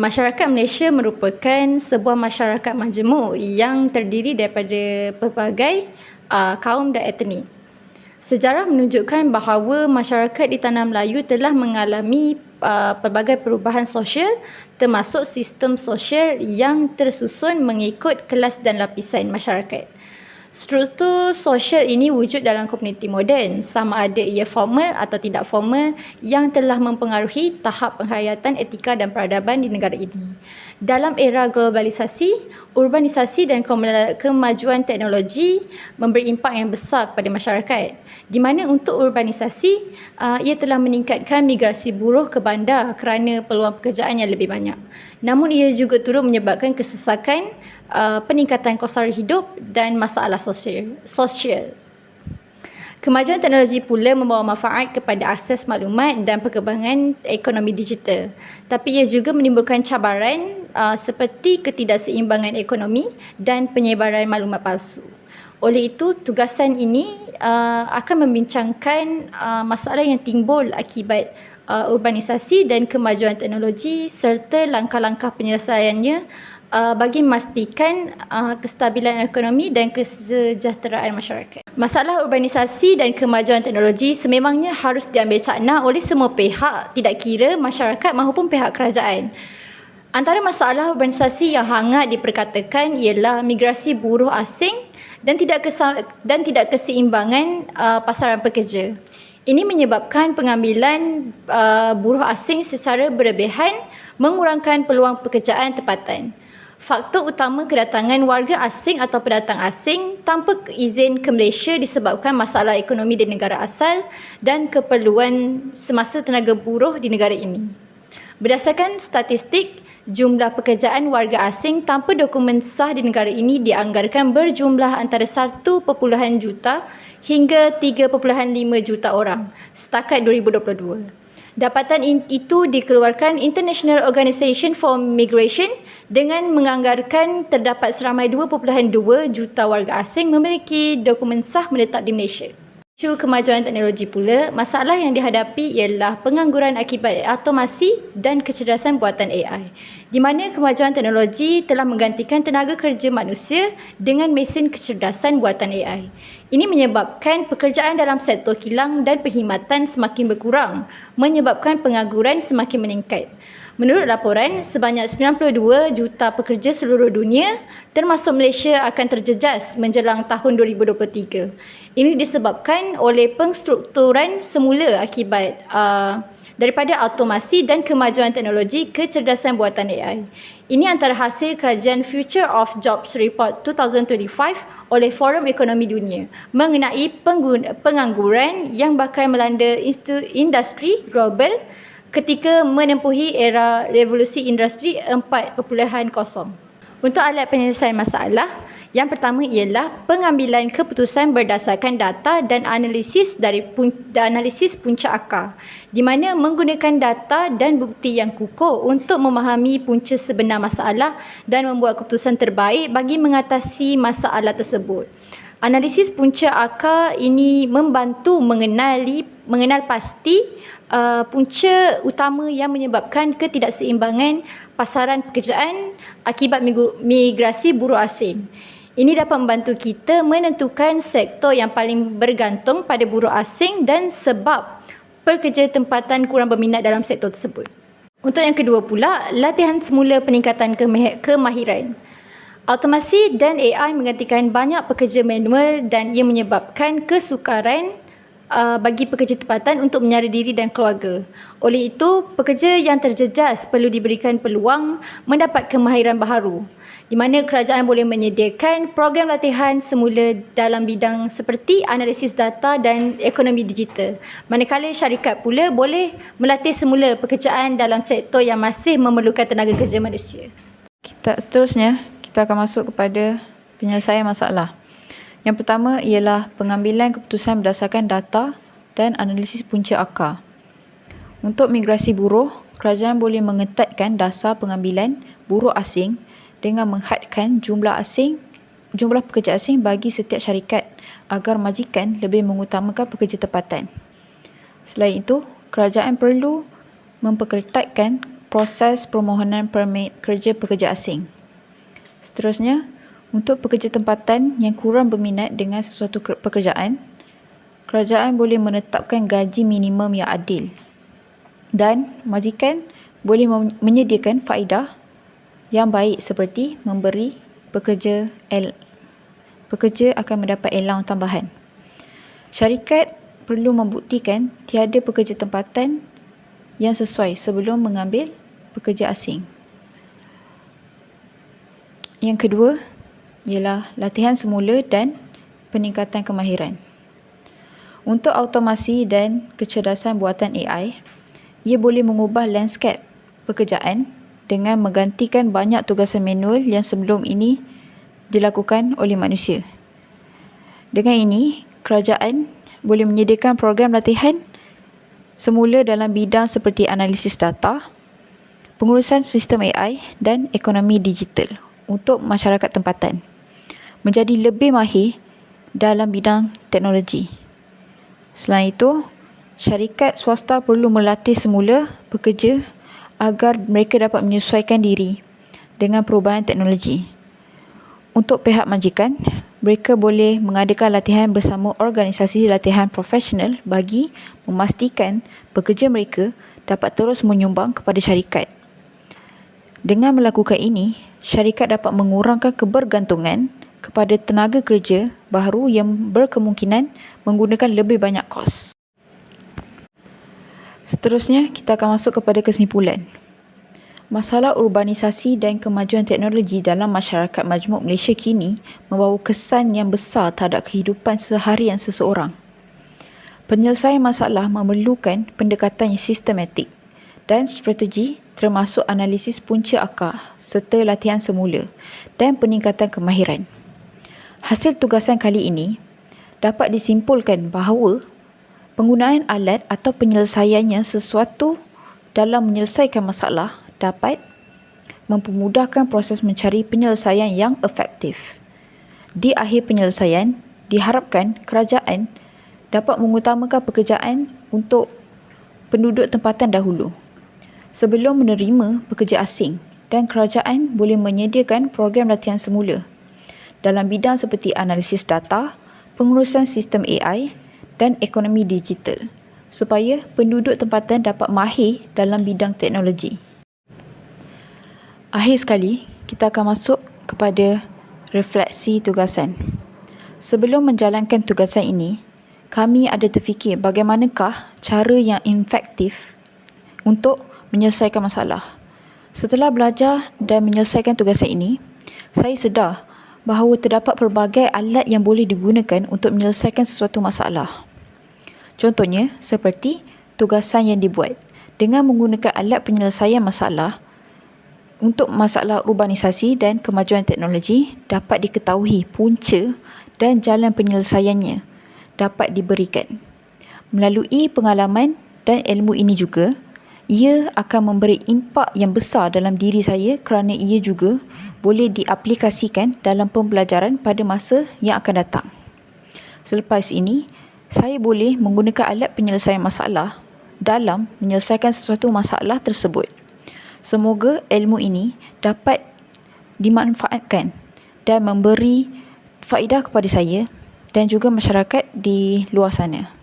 Masyarakat Malaysia merupakan sebuah masyarakat majmuk yang terdiri daripada pelbagai uh, kaum dan etnik. Sejarah menunjukkan bahawa masyarakat di Tanah Melayu telah mengalami uh, pelbagai perubahan sosial termasuk sistem sosial yang tersusun mengikut kelas dan lapisan masyarakat. Struktur sosial ini wujud dalam komuniti moden, sama ada ia formal atau tidak formal yang telah mempengaruhi tahap penghayatan etika dan peradaban di negara ini. Dalam era globalisasi, urbanisasi dan kemajuan teknologi memberi impak yang besar kepada masyarakat. Di mana untuk urbanisasi, uh, ia telah meningkatkan migrasi buruh ke bandar kerana peluang pekerjaan yang lebih banyak. Namun ia juga turut menyebabkan kesesakan uh, peningkatan kos sara hidup dan masalah sosial. sosial. Kemajuan teknologi pula membawa manfaat kepada akses maklumat dan perkembangan ekonomi digital. Tapi ia juga menimbulkan cabaran uh, seperti ketidakseimbangan ekonomi dan penyebaran maklumat palsu. Oleh itu, tugasan ini uh, akan membincangkan uh, masalah yang timbul akibat uh, urbanisasi dan kemajuan teknologi serta langkah-langkah penyelesaiannya uh, bagi memastikan uh, kestabilan ekonomi dan kesejahteraan masyarakat. Masalah urbanisasi dan kemajuan teknologi sememangnya harus diambil cakna oleh semua pihak, tidak kira masyarakat maupun pihak kerajaan. Antara masalah urbanisasi yang hangat diperkatakan ialah migrasi buruh asing dan tidak kesa- dan tidak keseimbangan uh, pasaran pekerja. Ini menyebabkan pengambilan uh, buruh asing secara berlebihan mengurangkan peluang pekerjaan tempatan faktor utama kedatangan warga asing atau pendatang asing tanpa izin ke Malaysia disebabkan masalah ekonomi di negara asal dan keperluan semasa tenaga buruh di negara ini. Berdasarkan statistik, jumlah pekerjaan warga asing tanpa dokumen sah di negara ini dianggarkan berjumlah antara 1.5 juta hingga 3.5 juta orang setakat 2022. Dapatan itu dikeluarkan International Organization for Migration dengan menganggarkan terdapat seramai 2.2 juta warga asing memiliki dokumen sah menetap di Malaysia. Isu kemajuan teknologi pula, masalah yang dihadapi ialah pengangguran akibat automasi dan kecerdasan buatan AI. Di mana kemajuan teknologi telah menggantikan tenaga kerja manusia dengan mesin kecerdasan buatan AI. Ini menyebabkan pekerjaan dalam sektor kilang dan perkhidmatan semakin berkurang, menyebabkan pengangguran semakin meningkat. Menurut laporan, sebanyak 92 juta pekerja seluruh dunia termasuk Malaysia akan terjejas menjelang tahun 2023. Ini disebabkan oleh pengstrukturan semula akibat uh, daripada automasi dan kemajuan teknologi kecerdasan buatan AI. Ini antara hasil kajian Future of Jobs Report 2025 oleh Forum Ekonomi Dunia mengenai pengangguran yang bakal melanda industri global ketika menempuhi era revolusi industri 4.0. Untuk alat penyelesaian masalah, yang pertama ialah pengambilan keputusan berdasarkan data dan analisis dari pun, analisis punca akar di mana menggunakan data dan bukti yang kukuh untuk memahami punca sebenar masalah dan membuat keputusan terbaik bagi mengatasi masalah tersebut. Analisis punca akar ini membantu mengenali mengenal pasti uh, punca utama yang menyebabkan ketidakseimbangan pasaran pekerjaan akibat migrasi buruh asing. Ini dapat membantu kita menentukan sektor yang paling bergantung pada buruh asing dan sebab pekerja tempatan kurang berminat dalam sektor tersebut. Untuk yang kedua pula, latihan semula peningkatan kemahiran. Automasi dan AI menggantikan banyak pekerja manual dan ia menyebabkan kesukaran uh, bagi pekerja tempatan untuk menyara diri dan keluarga. Oleh itu, pekerja yang terjejas perlu diberikan peluang mendapat kemahiran baharu di mana kerajaan boleh menyediakan program latihan semula dalam bidang seperti analisis data dan ekonomi digital. Manakala syarikat pula boleh melatih semula pekerjaan dalam sektor yang masih memerlukan tenaga kerja manusia. Kita seterusnya kita akan masuk kepada penyelesaian masalah. Yang pertama ialah pengambilan keputusan berdasarkan data dan analisis punca akar. Untuk migrasi buruh, kerajaan boleh mengetatkan dasar pengambilan buruh asing dengan menghadkan jumlah asing jumlah pekerja asing bagi setiap syarikat agar majikan lebih mengutamakan pekerja tempatan. Selain itu, kerajaan perlu memperketatkan proses permohonan permit kerja pekerja asing. Seterusnya, untuk pekerja tempatan yang kurang berminat dengan sesuatu pekerjaan, kerajaan boleh menetapkan gaji minimum yang adil dan majikan boleh menyediakan faedah yang baik seperti memberi pekerja L pekerja akan mendapat allowance tambahan. Syarikat perlu membuktikan tiada pekerja tempatan yang sesuai sebelum mengambil pekerja asing. Yang kedua ialah latihan semula dan peningkatan kemahiran. Untuk automasi dan kecerdasan buatan AI, ia boleh mengubah landscape pekerjaan dengan menggantikan banyak tugasan manual yang sebelum ini dilakukan oleh manusia. Dengan ini, kerajaan boleh menyediakan program latihan semula dalam bidang seperti analisis data, pengurusan sistem AI dan ekonomi digital untuk masyarakat tempatan menjadi lebih mahir dalam bidang teknologi. Selain itu, syarikat swasta perlu melatih semula pekerja agar mereka dapat menyesuaikan diri dengan perubahan teknologi. Untuk pihak majikan, mereka boleh mengadakan latihan bersama organisasi latihan profesional bagi memastikan pekerja mereka dapat terus menyumbang kepada syarikat. Dengan melakukan ini, syarikat dapat mengurangkan kebergantungan kepada tenaga kerja baru yang berkemungkinan menggunakan lebih banyak kos. Seterusnya, kita akan masuk kepada kesimpulan. Masalah urbanisasi dan kemajuan teknologi dalam masyarakat majmuk Malaysia kini membawa kesan yang besar terhadap kehidupan seharian seseorang. Penyelesaian masalah memerlukan pendekatan yang sistematik dan strategi termasuk analisis punca akar serta latihan semula dan peningkatan kemahiran. Hasil tugasan kali ini dapat disimpulkan bahawa penggunaan alat atau penyelesaiannya sesuatu dalam menyelesaikan masalah dapat mempermudahkan proses mencari penyelesaian yang efektif. Di akhir penyelesaian, diharapkan kerajaan dapat mengutamakan pekerjaan untuk penduduk tempatan dahulu sebelum menerima pekerja asing dan kerajaan boleh menyediakan program latihan semula dalam bidang seperti analisis data, pengurusan sistem AI dan ekonomi digital supaya penduduk tempatan dapat mahir dalam bidang teknologi. Akhir sekali, kita akan masuk kepada refleksi tugasan. Sebelum menjalankan tugasan ini, kami ada terfikir bagaimanakah cara yang efektif untuk menyelesaikan masalah. Setelah belajar dan menyelesaikan tugasan ini, saya sedar bahawa terdapat pelbagai alat yang boleh digunakan untuk menyelesaikan sesuatu masalah. Contohnya seperti tugasan yang dibuat dengan menggunakan alat penyelesaian masalah untuk masalah urbanisasi dan kemajuan teknologi dapat diketahui punca dan jalan penyelesaiannya dapat diberikan. Melalui pengalaman dan ilmu ini juga, ia akan memberi impak yang besar dalam diri saya kerana ia juga boleh diaplikasikan dalam pembelajaran pada masa yang akan datang. Selepas ini, saya boleh menggunakan alat penyelesaian masalah dalam menyelesaikan sesuatu masalah tersebut. Semoga ilmu ini dapat dimanfaatkan dan memberi faedah kepada saya dan juga masyarakat di luar sana.